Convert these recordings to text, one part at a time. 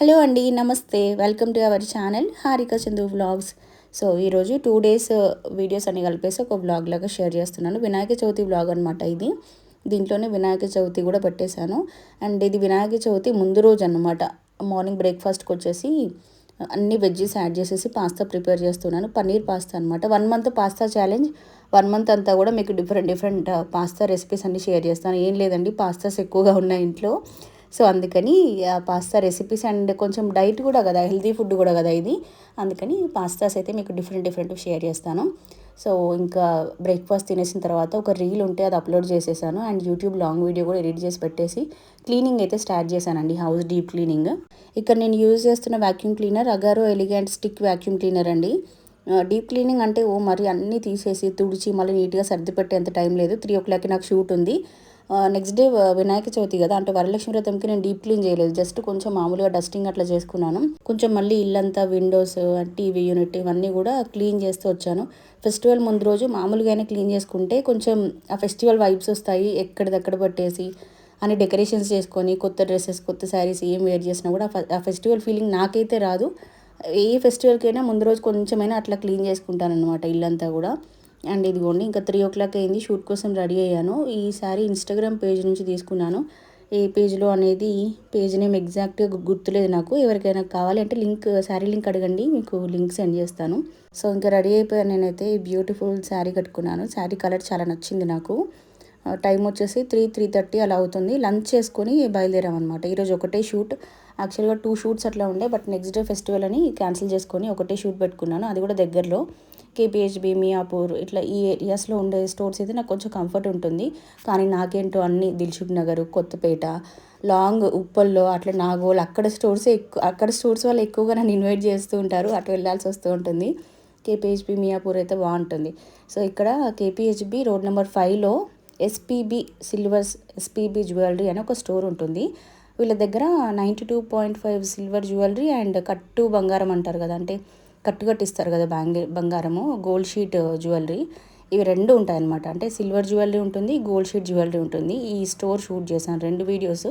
Hello అండి నమస్తే. Welcome to our channel Harika Chandu vlogs. So ఈరోజు టూ డేస్ uh, వీడియోస్ అన్ని కలిపేసి ఒక వ్లాగ్ లాగా షేర్ చేస్తున్నాను. వినాయక చవితి వ్లాగ్ అనమాట ఇది. దీంట్లోనే వినాయక చవితి కూడా పెట్టేశాను. అండ్ ఇది వినాయక చవితి ముందు రోజు అనమాట మార్నింగ్ బ్రేక్ఫాస్ట్కి వచ్చేసి uh, అన్ని వెజ్జెస్ యాడ్ చేసేసి పాస్తా ప్రిపేర్ చేస్తున్నాను. పన్నీర్ పాస్తా అనమాట one month pasta challenge one month అంతా కూడా మీకు డిఫరెంట్ డిఫరెంట్ పాస్తా రెసిపీస్ అన్ని షేర్ చేస్తాను. ఏం లేదండి పాస్తాస్ ఎక్కువగా ఉన్నాయి ఇంట్లో. సో అందుకని పాస్తా రెసిపీస్ అండ్ కొంచెం డైట్ కూడా కదా హెల్తీ ఫుడ్ కూడా కదా ఇది. అందుకని పాస్తాస్ అయితే మీకు డిఫరెంట్ డిఫరెంట్ షేర్ చేస్తాను. సో ఇంకా బ్రేక్ఫాస్ట్ తినేసిన తర్వాత ఒక రీల్ ఉంటే అది అప్లోడ్ చేసేసాను అండ్ యూట్యూబ్ లాంగ్ వీడియో కూడా ఎడిట్ చేసి పెట్టేసి క్లీనింగ్ అయితే స్టార్ట్ చేశానండి హౌస్ డీప్ క్లీనింగ్ ఇక్కడ నేను యూజ్ చేస్తున్న vacuum cleaner Agaro elegant stick vacuum cleaner అండి. డీప్ క్లీనింగ్ అంటే ఓ మరి అన్నీ తీసేసి తుడిచి మళ్ళీ నీట్గా సర్ది పెట్టేంత టైం లేదు. త్రీ ఓ క్లాక్కి నాకు షూట్ ఉంది. నెక్స్ట్ డే వినాయక చవితి కదా అంటే వరలక్ష్మి వ్రతంకి నేను డీప్ క్లీన్ చేయలేదు. జస్ట్ కొంచెం మామూలుగా డస్టింగ్ అట్లా చేసుకున్నాను. కొంచెం మళ్ళీ ఇల్లంతా విండోస్ టీవీ యూనిట్ ఇవన్నీ కూడా క్లీన్ చేస్తూ వచ్చాను. ఫెస్టివల్ ముందు రోజు మామూలుగానే క్లీన్ చేసుకుంటే కొంచెం ఆ ఫెస్టివల్ వైబ్స్ వస్తాయి ఎక్కడిదక్కడ పట్టేసి అని డెకరేషన్స్ చేసుకొని కొత్త డ్రెస్సెస్ కొత్త శారీస్ ఏం వేర్ చేసినా కూడా ఆ ఫెస్టివల్ ఫీలింగ్ నాకైతే రాదు. ఏ ఫెస్టివల్కైనా ముందు రోజు కొంచెమైనా అట్లా క్లీన్ చేసుకుంటాను అనమాట ఇల్లంతా కూడా. అండ్ ఇదిగోండి ఇంకా త్రీ ఓ క్లాక్ అయింది షూట్ కోసం రెడీ అయ్యాను. ఈ సారీ ఇన్స్టాగ్రామ్ పేజ్ నుంచి తీసుకున్నాను. ఏ పేజ్లో అనేది పేజ్ నేమ్ ఎగ్జాక్ట్గా గుర్తులేదు నాకు. ఎవరికైనా కావాలి అంటే లింక్ శారీ లింక్ అడగండి మీకు లింక్ సెండ్ చేస్తాను. సో ఇంకా రెడీ అయిపోయాను నేనైతే బ్యూటిఫుల్ శారీ కట్టుకున్నాను. శారీ కలర్ చాలా నచ్చింది నాకు. టైం వచ్చేసి త్రీ త్రీ థర్టీ అలా అవుతుంది. లంచ్ చేసుకొని బయలుదేరామన్నమాట. ఈరోజు ఒకటే షూట్. యాక్చువల్గా టూ షూట్స్ అట్లా ఉండే బట్ నెక్స్ట్ డే ఫెస్టివల్ అని క్యాన్సిల్ చేసుకొని ఒకటే షూట్ పెట్టుకున్నాను. అది కూడా దగ్గరలో. కేపీహెచ్బి మియాపూర్ ఇట్లా ఈ ఏరియాస్లో ఉండే స్టోర్స్ అయితే నాకు కొంచెం కంఫర్ట్ ఉంటుంది. కానీ నాకేంటో అన్ని దిల్షుక్ నగర్ కొత్తపేట లాంగ్ ఉప్పల్లో అట్లా నాగోల్ అక్కడ స్టోర్స్ ఎక్కువ అక్కడ స్టోర్స్ వాళ్ళు ఎక్కువగా నన్ను ఇన్వైట్ చేస్తూ ఉంటారు. అటు వెళ్ళాల్సి వస్తూ ఉంటుంది. కేపీహెచ్బి మియాపూర్ అయితే బాగుంటుంది. సో ఇక్కడ కేపీహెచ్బి రోడ్ నెంబర్ ఫైవ్లో ఎస్పీబి సిల్వర్స్ ఎస్పీబి జ్యువెలరీ అని ఒక స్టోర్ ఉంటుంది. వీళ్ళ దగ్గర ninety two point five silver jewellery and కట్టు బంగారం అంటారు కదా అంటే కట్టు కట్టిస్తారు కదా బ్యాంగి బంగారము గోల్డ్ షీట్ జ్యువెలరీ ఇవి రెండు ఉంటాయన్నమాట. అంటే సిల్వర్ జ్యువెలరీ ఉంటుంది గోల్డ్ షీట్ జ్యువెలరీ ఉంటుంది. ఈ స్టోర్ షూట్ చేశాను. రెండు వీడియోస్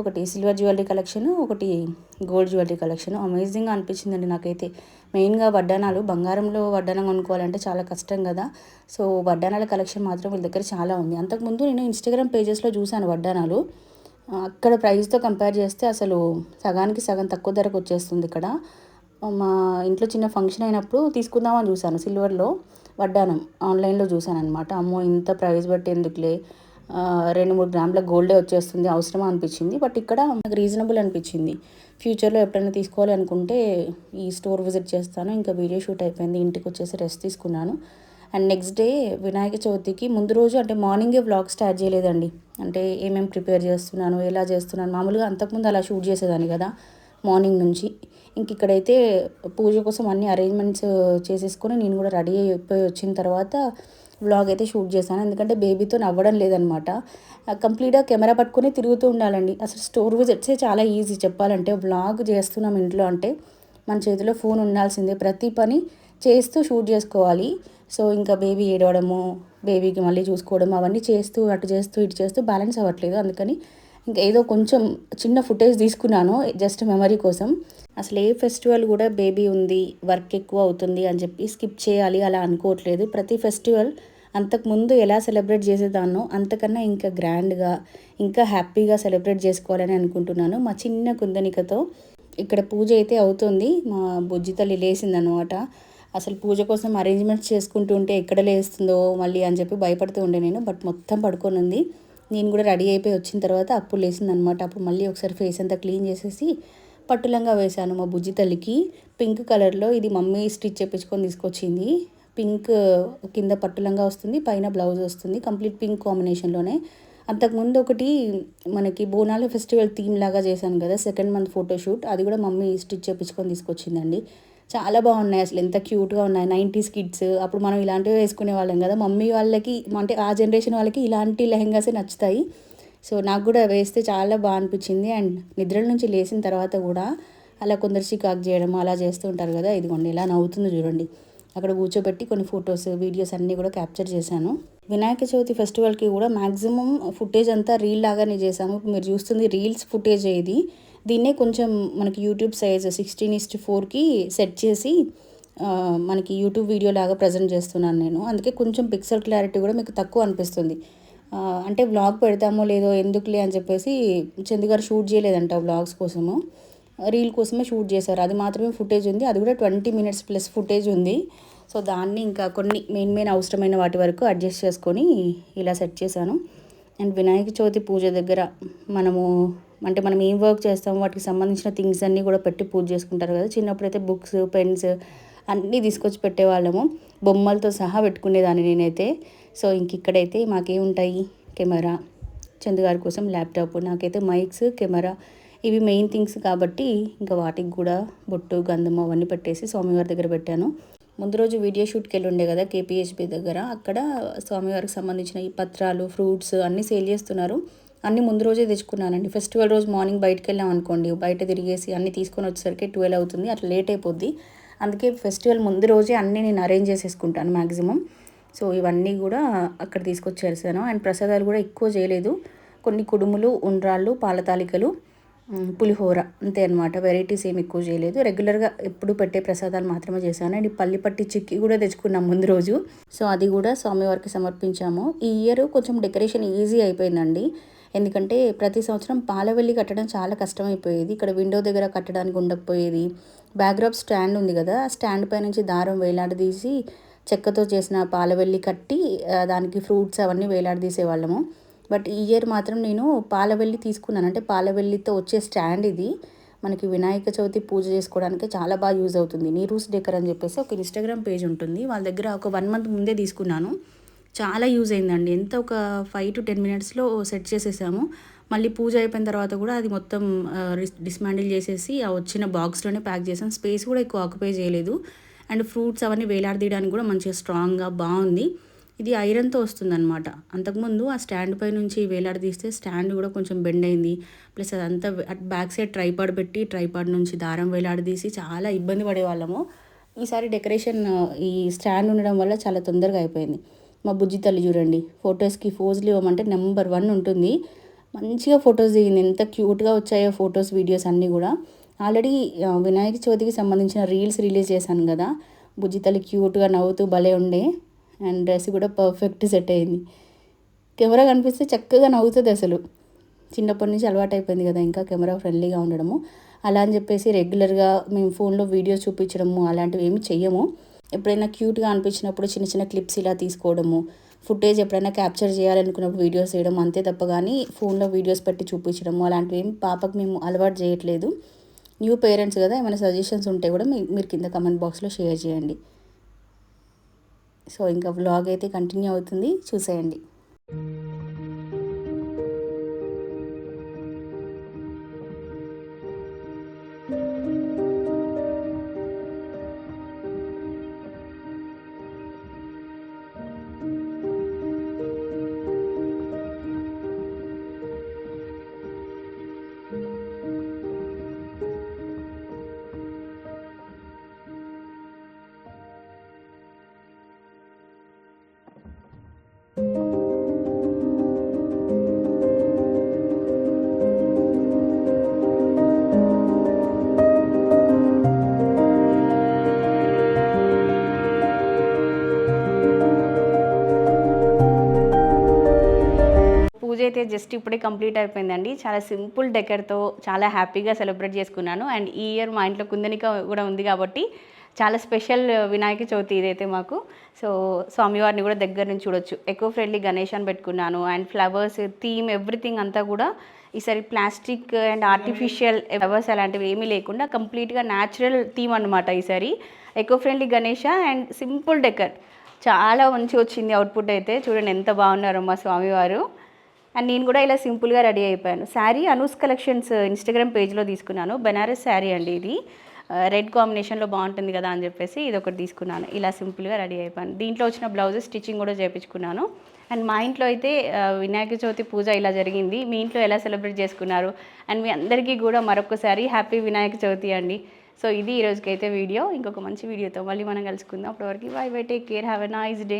ఒకటి సిల్వర్ జ్యువెలరీ కలెక్షన్ ఒకటి గోల్డ్ జ్యువెలరీ కలెక్షన్ అమేజింగ్గా అనిపించిందండి నాకైతే. మెయిన్గా వడ్డానాలు బంగారంలో వడ్డానం కొనుక్కోవాలంటే చాలా కష్టం కదా. సో వడ్డానాల కలెక్షన్ మాత్రం వీళ్ళ దగ్గర చాలా ఉంది. అంతకుముందు నేను ఇన్స్టాగ్రామ్ పేజెస్లో చూశాను వడ్డానాలు అక్కడ ప్రైస్తో కంపేర్ చేస్తే అసలు సగానికి సగం తక్కువ ధరకు వచ్చేస్తుంది ఇక్కడ. మా ఇంట్లో చిన్న ఫంక్షన్ అయినప్పుడు తీసుకుందామని చూశాను సిల్వర్లో వడ్డానం ఆన్లైన్లో చూశాను అనమాట అమ్మో ఇంత ప్రైస్ బట్టి ఎందుకులే? రెండు మూడు గ్రాముల గోల్డే వచ్చేస్తుంది అవసరమా అనిపించింది. బట్ ఇక్కడ నాకు రీజనబుల్ అనిపించింది. ఫ్యూచర్లో ఎప్పుడైనా తీసుకోవాలి అనుకుంటే ఈ స్టోర్ విజిట్ చేస్తాను. ఇంకా వీడియో షూట్ అయిపోయింది ఇంటికి వచ్చేసి రెస్ట్ తీసుకున్నాను. అండ్ నెక్స్ట్ డే వినాయక చవితికి ముందు రోజు అంటే మార్నింగే వ్లాగ్ స్టార్ట్ చేయలేదండి. అంటే ఏమేమి ప్రిపేర్ చేస్తున్నాను ఎలా చేస్తున్నాను మామూలుగా అంతకుముందు అలా షూట్ చేసేదాన్ని కదా. మార్నింగ్ నుంచి. ఇంక ఇక్కడైతే పూజ కోసం అన్ని అరేంజ్మెంట్స్ చేసేసుకొని నేను కూడా రెడీ అయిపోయి వచ్చిన తర్వాత వ్లాగ్ అయితే షూట్ చేశాను. ఎందుకంటే బేబీతో నవ్వడం లేదనమాట. కంప్లీట్గా కెమెరా పట్టుకొని తిరుగుతూ ఉండాలండి. అసలు స్టోర్ విజిట్సే చాలా ఈజీ చెప్పాలంటే వ్లాగ్ చేస్తున్నాం ఇంట్లో అంటే మన చేతిలో ఫోన్ ఉండాల్సిందే. ప్రతి పని చేస్తూ షూట్ చేసుకోవాలి. సో ఇంకా బేబీ ఏడవడము బేబీకి మళ్ళీ చూసుకోవడం అవన్నీ చేస్తూ అటు చేస్తూ ఇటు చేస్తూ బ్యాలెన్స్ అవ్వట్లేదు. అందుకని ఇంకా ఏదో కొంచెం చిన్న ఫుటేజ్ తీసుకున్నాను జస్ట్ మెమరీ కోసం. అసలు ఏ ఫెస్టివల్ కూడా బేబీ ఉంది వర్క్ ఎక్కువ అవుతుంది అని చెప్పి స్కిప్ చేయాలి అలా అనుకోవట్లేదు. ప్రతి ఫెస్టివల్ అంతకుముందు ఎలా సెలబ్రేట్ చేసేదాన్నో అంతకన్నా ఇంకా గ్రాండ్గా ఇంకా హ్యాపీగా సెలబ్రేట్ చేసుకోవాలని అనుకుంటున్నాను. మా చిన్న కుందనికతో ఇక్కడ పూజ అయితే అవుతుంది. మా బుజ్జి తల్లి లేసిందనమాట అసలు పూజ కోసం అరేంజ్మెంట్స్ చేసుకుంటూ ఉంటే ఎక్కడ లేస్తుందో మళ్ళీ అని చెప్పి భయపడుతూ ఉండే నేను బట్ మొత్తం పడుకొని ఉంది. నేను కూడా రెడీ అయిపోయి వచ్చిన తర్వాత అప్పుడు లేసింది అనమాట అప్పుడు మళ్ళీ ఒకసారి ఫేస్ అంతా క్లీన్ చేసేసి పట్టులంగా వేశాను మా బుజ్జి తల్లికి. పింక్ కలర్లో ఇది మమ్మీ స్టిచ్ చేపించుకొని తీసుకొచ్చింది. పింక్ కింద పట్టులంగా వస్తుంది పైన బ్లౌజ్ వస్తుంది కంప్లీట్ పింక్ కాంబినేషన్లోనే. అంతకుముందు ఒకటి మనకి బోనాల ఫెస్టివల్ థీమ్ లాగా చేశాను కదా సెకండ్ మంత్ ఫోటోషూట్ అది కూడా మమ్మీ స్టిచ్ చేపించుకొని తీసుకొచ్చిందండి. చాలా బాగున్నాయి అసలు. ఎంత క్యూట్గా ఉన్నాయి. Nineties kids. అప్పుడు మనం ఇలాంటివి వేసుకునే వాళ్ళం కదా. మమ్మీ వాళ్ళకి అంటే ఆ జనరేషన్ వాళ్ళకి ఇలాంటి లెహెంగాసే నచ్చుతాయి. సో నాకు కూడా వేస్తే చాలా బాగా అనిపించింది. అండ్ నిద్రల నుంచి లేచిన తర్వాత కూడా అలా కొందరు షికాక్ చేయడం అలా చేస్తూ ఉంటారు కదా. ఇదిగోండి ఇలా నవ్వుతుందో చూడండి. అక్కడ కూర్చోబెట్టి కొన్ని ఫొటోస్ వీడియోస్ అన్నీ కూడా క్యాప్చర్ చేశాను. వినాయక చవితి ఫెస్టివల్కి కూడా మ్యాక్సిమం ఫుటేజ్ అంతా రీల్ లాగానే చేశాము. మీరు చూస్తుంది రీల్స్ ఫుటేజ్ ఇది. దీన్నే కొంచెం మనకి యూట్యూబ్ సైజ్ సిక్స్టీన్ ఇస్ట్ ఫోర్కి సెట్ చేసి మనకి యూట్యూబ్ వీడియో లాగా ప్రజెంట్ చేస్తున్నాను నేను. అందుకే కొంచెం పిక్సెల్ క్లారిటీ కూడా మీకు తక్కువ అనిపిస్తుంది. అంటే వ్లాగ్ పెడతామో లేదో ఎందుకులే అని చెప్పేసి చందు గారు షూట్ చేయలేదంట వ్లాగ్స్ కోసము. రీల్ కోసమే షూట్ చేశారు. అది మాత్రమే ఫుటేజ్ ఉంది. అది కూడా ట్వంటీ మినిట్స్ ప్లస్ ఫుటేజ్ ఉంది. సో దాన్ని ఇంకా కొన్ని మెయిన్ మెయిన్ అవసరమైన వాటి వరకు అడ్జస్ట్ చేసుకొని ఇలా సెట్ చేశాను. అండ్ వినాయక చవితి పూజ దగ్గర మనము అంటే మనం ఏం వర్క్ చేస్తాం వాటికి సంబంధించిన థింగ్స్ అన్నీ కూడా పెట్టి పూజ చేసుకుంటారు కదా. చిన్నప్పుడైతే బుక్స్ పెన్స్ అన్నీ తీసుకొచ్చి పెట్టేవాళ్ళము. బొమ్మలతో సహా పెట్టుకునేదాన్ని నేనైతే. సో ఇంక ఇక్కడైతే మాకేముంటాయి? కెమెరా. చందుగారి కోసం ల్యాప్టాప్ నాకైతే మైక్స్ కెమెరా ఇవి మెయిన్ థింగ్స్ కాబట్టి ఇంకా వాటికి కూడా బొట్టు గంధం అవన్నీ పెట్టేసి స్వామివారి దగ్గర పెట్టాను. ముందు రోజు వీడియో షూట్కి వెళ్ళి ఉండే కదా కేపీహెచ్బి దగ్గర. అక్కడ స్వామివారికి సంబంధించిన ఈ పత్రాలు ఫ్రూట్స్ అన్నీ సేల్ చేస్తున్నారు. అన్నీ ముందు రోజే తెచ్చుకున్నానండి. ఫెస్టివల్ రోజు మార్నింగ్ బయటకు వెళ్ళాం అనుకోండి. బయట తిరిగేసి అన్నీ తీసుకొని వచ్చేసరికి ట్వెల్వ్ అవుతుంది. అట్లా లేట్ అయిపోద్ది. అందుకే ఫెస్టివల్ ముందు రోజే అన్నీ నేను అరేంజ్ చేసేసుకుంటాను మ్యాక్సిమం సో ఇవన్నీ కూడా అక్కడ తీసుకొచ్చేసాను. అండ్ ప్రసాదాలు కూడా ఎక్కువ చేయలేదు. కొన్ని కుడుములు ఉండ్రాళ్ళు పాలతాలికలు పులిహోర అంతే అనమాట వెరైటీస్ ఏమి ఎక్కువ చేయలేదు. రెగ్యులర్గా ఎప్పుడు పెట్టే ప్రసాదాలు మాత్రమే చేశాను. అండ్ పల్లి పట్టి చిక్కి కూడా తెచ్చుకున్నాం ముందు రోజు. సో అది కూడా స్వామివారికి సమర్పించాము. ఈ ఇయర్ కొంచెం డెకరేషన్ ఈజీ అయిపోయిందండి. ఎందుకంటే ప్రతి సంవత్సరం పాలవెల్లి కట్టడం చాలా కష్టమైపోయేది. ఇక్కడ విండో దగ్గర కట్టడానికి ఉండకపోయేది. బ్యాక్డ్రాప్ స్టాండ్ ఉంది కదా ఆ స్టాండ్ పై నుంచి దారం వేలాడదీసి చెక్కతో చేసిన పాలవెల్లి కట్టి దానికి ఫ్రూట్స్ అవన్నీ వేలాడదీసేవాళ్ళము బట్ ఈ ఇయర్ మాత్రం నేను పాలవెల్లి తీసుకున్నాను. అంటే పాలవెల్లితో వచ్చే స్టాండ్ ఇది. మనకి వినాయక చవితి పూజ చేసుకోవడానికి చాలా బాగా యూజ్ అవుతుంది. నీరూస్ డెకర్ అని చెప్పేసి ఒక ఇన్స్టాగ్రామ్ పేజ్ ఉంటుంది. వాళ్ళ దగ్గర ఒక వన్ మంత్ ముందే తీసుకున్నాను. చాలా యూజ్ అయిందండి. ఎంత ఒక ఫైవ్ టు టెన్ మినిట్స్లో సెట్ చేసేసాము. మళ్ళీ పూజ అయిపోయిన తర్వాత కూడా అది మొత్తం డిస్మాండిల్ చేసేసి ఆ వచ్చిన బాక్స్లోనే ప్యాక్ చేసాం. స్పేస్ కూడా ఎక్కువ ఆక్యుపై చేయలేదు. అండ్ ఫ్రూట్స్ అవన్నీ వేలాడదీయడానికి కూడా మంచిగా స్ట్రాంగ్గా బాగుంది. ఇది ఐరన్తో వస్తుందన్నమాట. అంతకుముందు ఆ స్టాండ్ పై నుంచి వేలాడదీస్తే స్టాండ్ కూడా కొంచెం బెండ్ అయింది. ప్లస్ అదంతా బ్యాక్ సైడ్ ట్రైపాడ్ పెట్టి ట్రైపాడ్ నుంచి దారం వేలాడదీసి చాలా ఇబ్బంది పడేవాళ్ళము. ఈసారి డెకరేషన్ ఈ స్టాండ్ ఉండడం వల్ల చాలా తొందరగా అయిపోయింది. మా బుజ్జి తల్లి చూడండి. ఫొటోస్కి ఫోజులు ఇవ్వమంటే నెంబర్ వన్ ఉంటుంది. మంచిగా ఫొటోస్ దిగింది ఎంత క్యూట్గా వచ్చాయో ఫొటోస్ వీడియోస్ అన్నీ కూడా. ఆల్రెడీ వినాయక చవితికి సంబంధించిన రీల్స్ రిలీజ్ చేశాను కదా. బుజ్జి తల్లి క్యూట్గా నవ్వుతూ భలే ఉండే. అండ్ డ్రెస్ కూడా పర్ఫెక్ట్ సెట్ అయింది. కెమెరా కనిపిస్తే చక్కగా నవ్వుతుంది అసలు. చిన్నప్పటి నుంచి అలవాటు అయిపోయింది కదా ఇంకా కెమెరా ఫ్రెండ్లీగా ఉండడము. అలా అని చెప్పేసి రెగ్యులర్గా మేము ఫోన్లో వీడియోస్ చూపించడము అలాంటివి ఏమి చెయ్యము. ఎప్పుడైనా క్యూట్గా అనిపించినప్పుడు చిన్న చిన్న క్లిప్స్ ఇలా తీసుకోవడము ఫుటేజ్ ఎప్పుడైనా క్యాప్చర్ చేయాలనుకున్నప్పుడు వీడియోస్ చేయడం అంతే తప్ప కానీ ఫోన్లో వీడియోస్ పెట్టి చూపించడము అలాంటివి ఏమి పాపకు మేము అలవాటు చేయట్లేదు. న్యూ పేరెంట్స్ కదా ఏమైనా సజెషన్స్ ఉంటే కూడా మీరు కింద కమెంట్ బాక్స్లో షేర్ చేయండి. సో ఇంకా వ్లాగ్ అయితే కంటిన్యూ అవుతుంది. చూసేయండి. అయితే జస్ట్ ఇప్పుడే కంప్లీట్ అయిపోయిందండి. చాలా సింపుల్ డెకర్తో చాలా హ్యాపీగా సెలబ్రేట్ చేసుకున్నాను. అండ్ ఈ ఇయర్ మా ఇంట్లో కుందనిక కూడా ఉంది కాబట్టి చాలా స్పెషల్ వినాయక చవితి ఇదైతే మాకు. సో స్వామివారిని కూడా దగ్గర నుంచి చూడొచ్చు. ఎకో ఫ్రెండ్లీ గణేష్ అని పెట్టుకున్నాను. అండ్ ఫ్లవర్స్ థీమ్ ఎవ్రీథింగ్ అంతా కూడా ఈసారి ప్లాస్టిక్ అండ్ ఆర్టిఫిషియల్ ఫ్లవర్స్ అలాంటివి ఏమీ లేకుండా కంప్లీట్గా న్యాచురల్ థీమ్ అనమాట ఈసారి. Eco friendly Ganesha and simple decor. చాలా మంచి వచ్చింది అవుట్పుట్ అయితే. చూడండి ఎంత బాగున్నారో మా స్వామివారు. అండ్ నేను కూడా ఇలా సింపుల్గా రెడీ అయిపోయాను. Sari Anu's collections uh, Instagram పేజ్లో తీసుకున్నాను. బెనారస్ శారీ అండి ఇది. Uh, రెడ్ కాంబినేషన్లో బాగుంటుంది కదా అని చెప్పేసి ఇది ఒకటి తీసుకున్నాను. ఇలా సింపుల్గా రెడీ అయిపోయాను. దీంట్లో వచ్చిన బ్లౌజెస్ స్టిచ్చింగ్ కూడా చేయించుకున్నాను అండ్ మా ఇంట్లో అయితే uh, వినాయక చవితి పూజ ఇలా జరిగింది. మీ ఇంట్లో ఎలా సెలబ్రేట్ చేసుకున్నారు? అండ్ మీ అందరికీ కూడా మరొకసారి హ్యాపీ వినాయక చవితి అండి. సో ఇది ఈరోజుకైతే వీడియో. ఇంకొక మంచి వీడియోతో మళ్ళీ మనం కలుసుకుందాం. అప్పటివరకు bye bye take care have a nice day